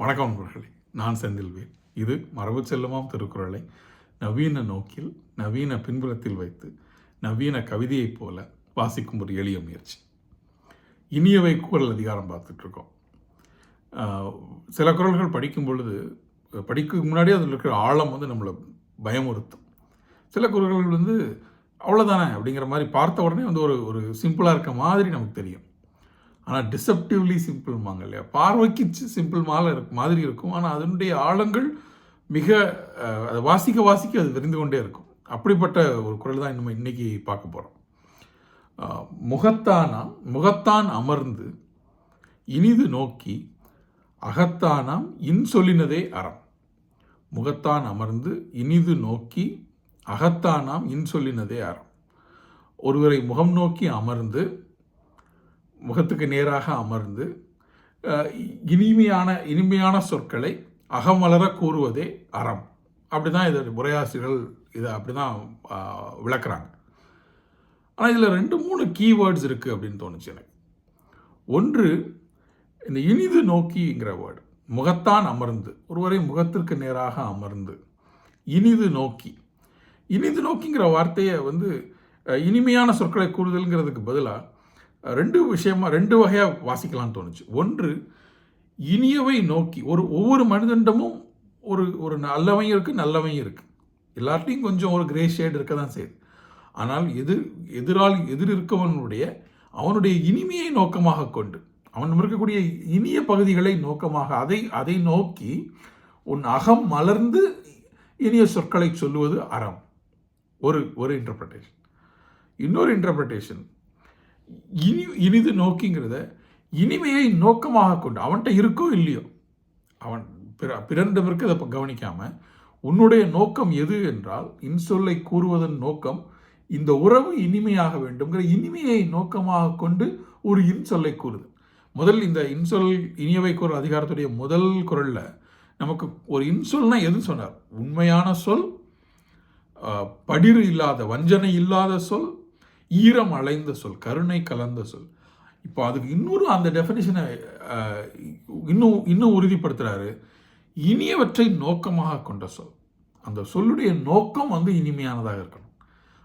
வணக்கம் நண்பர்களே நான் செந்தில்வேல். இது மரபு செல்லுமாம் திருக்குறளை நவீன நோக்கில் நவீன பின்புலத்தில் வைத்து நவீன கவிதையைப் போல வாசிக்கும் ஒரு எளிய முயற்சி. இனியவை குரல் அதிகாரம் பார்த்துட்ருக்கோம். சில குரல்கள் படிக்கும் பொழுது படிக்க முன்னாடியே அதில் இருக்கிற ஆழம் வந்து நம்மளை பயமுறுத்தும். சில குரல்கள் வந்து அவ்வளோதானே அப்படிங்கிற மாதிரி பார்த்த உடனே வந்து ஒரு ஒரு சிம்பிளாக இருக்க மாதிரி நமக்கு தெரியும். ஆனால் டிசப்டிவ்லி சிம்பிள்மாங்க இல்லையா? பார்வைக்கு சிம்பிள் மாலை மாதிரி இருக்கும். ஆனால் அதனுடைய ஆழங்கள் மிக அதை வாசிக்க வாசிக்க அது விரிந்து கொண்டே இருக்கும். அப்படிப்பட்ட ஒரு குரல் தான் நம்ம இன்னைக்கு பார்க்க போகிறோம் முகத்தானாம் முகத்தான் அமர்ந்து இனிது நோக்கி அகத்தானாம் இன்சொல்லினதே அறம். முகத்தான் அமர்ந்து இனிது நோக்கி அகத்தானாம் இன்சொல்லினதே அறம். ஒருவரை முகம் நோக்கி அமர்ந்து முகத்துக்கு நேராக அமர்ந்து இனிமையான இனிமையான சொற்களை அகமலர கூறுவதே அறம். அப்படி தான் இது உரையாசிரியர்கள் இதை அப்படி தான் விளக்குறாங்க. ஆனால் இதில் ரெண்டு மூணு கீவேர்ட்ஸ் இருக்குது அப்படின்னு தோணுச்சு எனக்கு. ஒன்று இந்த இனிது நோக்கிங்கிற வேர்டு முகத்தான் அமர்ந்து ஒருவரை முகத்திற்கு நேராக அமர்ந்து. இனிது நோக்கி. இனிது நோக்கிங்கிற வார்த்தையை வந்து இனிமையான சொற்களை கூறுதல்ங்கிறதுக்கு பதிலாக ரெண்டு விஷயமா ரெண்டு வகையாக வாசிக்கலாம்னு தோணுச்சு. ஒன்று இனியவை நோக்கி. ஒரு ஒவ்வொரு மனிதண்டமும் ஒரு ஒரு நல்லவையும் இருக்குது நல்லவையும் இருக்குது எல்லார்ட்டையும் கொஞ்சம் ஒரு கிரே ஷேட் இருக்க தான் செய்யுது. ஆனால் எதிர் எதிரால் எதிர் இருக்கவனுடைய அவனுடைய இனிமையை நோக்கமாக கொண்டு அவன் இருக்கக்கூடிய இனிய பகுதிகளை நோக்கமாக அதை அதை நோக்கி உன் அகம் மலர்ந்து இனிய சொற்களை சொல்லுவது அறம். ஒரு ஒரு இன்டர்பிரட்டேஷன் இன்னொரு இன்டர்பிரட்டேஷன் இனி இனிது நோக்கிங்கிறத இனிமையை நோக்கமாக கொண்டு அவன்கிட்ட இருக்கோ இல்லையோ அவன் பிற பிறரிடம் இருக்கிறத இப்போ கவனிக்காமல் உன்னுடைய நோக்கம் எது என்றால் இன்சொல்லை கூறுவதன் நோக்கம் இந்த உறவு இனிமையாக வேண்டும்ங்கிற இனிமையை நோக்கமாக கொண்டு ஒரு இன்சொல்லை கூறுது. முதல் இந்த இன்சொல் இனியவை கூறு அதிகாரத்துடைய முதல் குரலில் நமக்கு ஒரு இன்சொல்னா எது சொன்னார்? உண்மையான சொல் படிறு இல்லாத வஞ்சனை இல்லாத சொல் ஈரம் அலைந்த சொல் கருணை கலந்த சொல். இப்போ அதுக்கு இன்னொரு அந்த டெஃபினிஷனை இன்னும் இன்னும் உறுதிப்படுத்துகிறாரு இனியவற்றை நோக்கமாக கொண்ட சொல். அந்த சொல்லுடைய நோக்கம் வந்து இனிமையானதாக இருக்கணும்.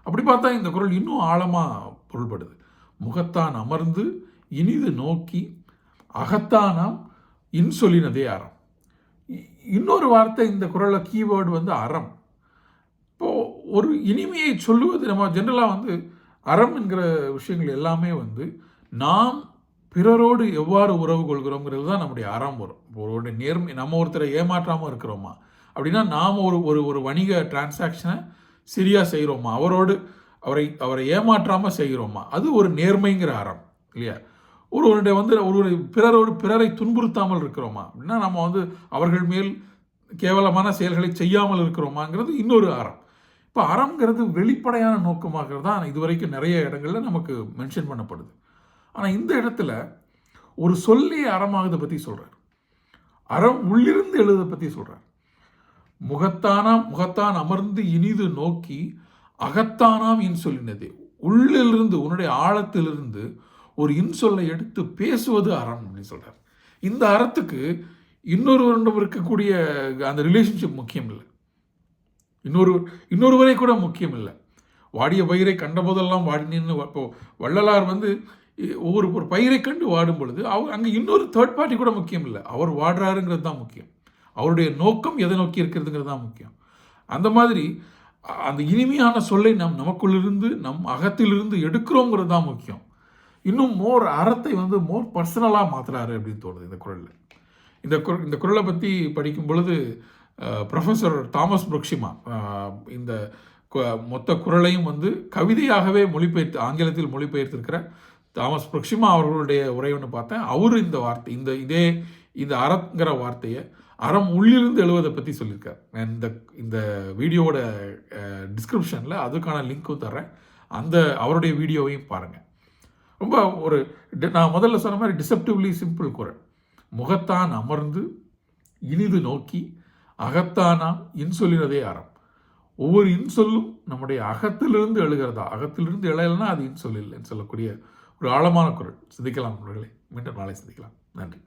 அப்படி பார்த்தா இந்த குரல் இன்னும் ஆழமாக பொருள்படுது. முகத்தான் அமர்ந்து இனிது நோக்கி அகத்தானாம் இன்சொலினதே அறம். இன்னொரு வார்த்தை இந்த குரல்ல கீவேர்டு வந்து அறம். இப்போது ஒரு இனிமையை சொல்லுவது நம்ம ஜென்ரலாக வந்து அறம் என்கிற விஷயங்கள் எல்லாமே வந்து நாம் பிறரோடு எவ்வாறு உறவு கொள்கிறோங்கிறது தான் நம்முடைய அறம் வரும். ஒருவருடைய நேர்மை நம்ம ஒருத்தரை ஏமாற்றாமல் இருக்கிறோமா? அப்படின்னா நாம் ஒரு ஒரு ஒரு வணிக டிரான்சாக்ஷனை சரியாக செய்கிறோமா? அவரோடு அவரை அவரை ஏமாற்றாமல் செய்கிறோமா? அது ஒரு நேர்மைங்கிற அறம் இல்லையா? ஒருவருடைய வந்து ஒருவரை பிறரோடு பிறரை துன்புறுத்தாமல் இருக்கிறோமா? அப்படின்னா நம்ம வந்து அவர்கள் மேல் கேவலமான செயல்களை செய்யாமல் இருக்கிறோமாங்கிறது இன்னொரு அறம். இப்போ அறம்ங்கிறது வெளிப்படையான நோக்கமாகிறது தான் இதுவரைக்கும் நிறைய இடங்களில் நமக்கு மென்ஷன் பண்ணப்படுது. ஆனால் இந்த இடத்துல ஒரு சொல்லி அறமாகதை பற்றி சொல்கிறார் அறம் உள்ளிருந்து எழுத பற்றி சொல்கிறார் முகத்தானாம் முகத்தான் அமர்ந்து இனிது நோக்கி அகத்தானாம் இன்சொல்லினதே உள்ளிலிருந்து உன்னுடைய ஆழத்திலிருந்து ஒரு இன்சொல்லை எடுத்து பேசுவது அறம் அப்படின்னு சொல்கிறார் இந்த அறத்துக்கு இன்னொருவரிடம் இருக்கக்கூடிய அந்த ரிலேஷன்ஷிப் முக்கியம் இல்லை. இன்னொரு இன்னொருவரை கூட முக்கியம் இல்லை. வாடிய பயிரை கண்டபோதெல்லாம் வாடி நின்று இப்போ வள்ளலார் வந்து ஒவ்வொரு ஒரு பயிரை கண்டு வாடும் பொழுது அவர் அங்கே இன்னொரு தேர்ட் பார்ட்டி கூட முக்கியம் இல்லை. அவர் வாடுறாருங்கிறது தான் முக்கியம். அவருடைய நோக்கம் எதை நோக்கி இருக்கிறதுங்கிறது தான் முக்கியம். அந்த மாதிரி அந்த இனிமையான சொல்லை நம் நமக்குள்ளிருந்து நம் அகத்திலிருந்து எடுக்கிறோங்கிறது தான் முக்கியம். இன்னும் மோர் அறத்தை வந்து மோர் பர்சனலாக மாற்றுறாரு அப்படின்னு தோணுது இந்த குரலில். இந்த குரல் இந்த குரலை பற்றி படிக்கும் பொழுது ப்ரொஃபஸர் தாமஸ் புரக்ஷிமா இந்த மொத்த குரலையும் வந்து கவிதையாகவே மொழிபெயர்த்து ஆங்கிலத்தில் மொழிபெயர்த்திருக்கிற தாமஸ் புரக்ஷிமா அவர்களுடைய உரை ஒன்று பார்த்தேன். அவர் இந்த வார்த்தை இந்த இதே இந்த அறங்கிற வார்த்தையை அறம் உள்ளிருந்து எழுவதை பற்றி சொல்லியிருக்கார். நான் இந்த இந்த வீடியோவோட டிஸ்கிரிப்ஷனில் அதுக்கான லிங்க்கும் தர்றேன். அந்த அவருடைய வீடியோவையும் பாருங்கள் ரொம்ப ஒரு நான் முதல்ல சொன்ன மாதிரி டிசப்டிவ்லி சிம்பிள் குரல். முகத்தான் அமர்ந்து இனிது நோக்கி அகத்தானாம் இன்சொல்லினதே அறம். ஒவ்வொரு இன்சொல்லும் நம்முடைய அகத்திலிருந்து எழுகிறதா? அகத்திலிருந்து எழலைன்னா அது இன்சொல் இல்லைன்னு சொல்லக்கூடிய ஒரு ஆழமான குரல். சிந்திக்கலாம் நண்பர்களே. மீண்டும் நாளை சிந்திக்கலாம். நன்றி.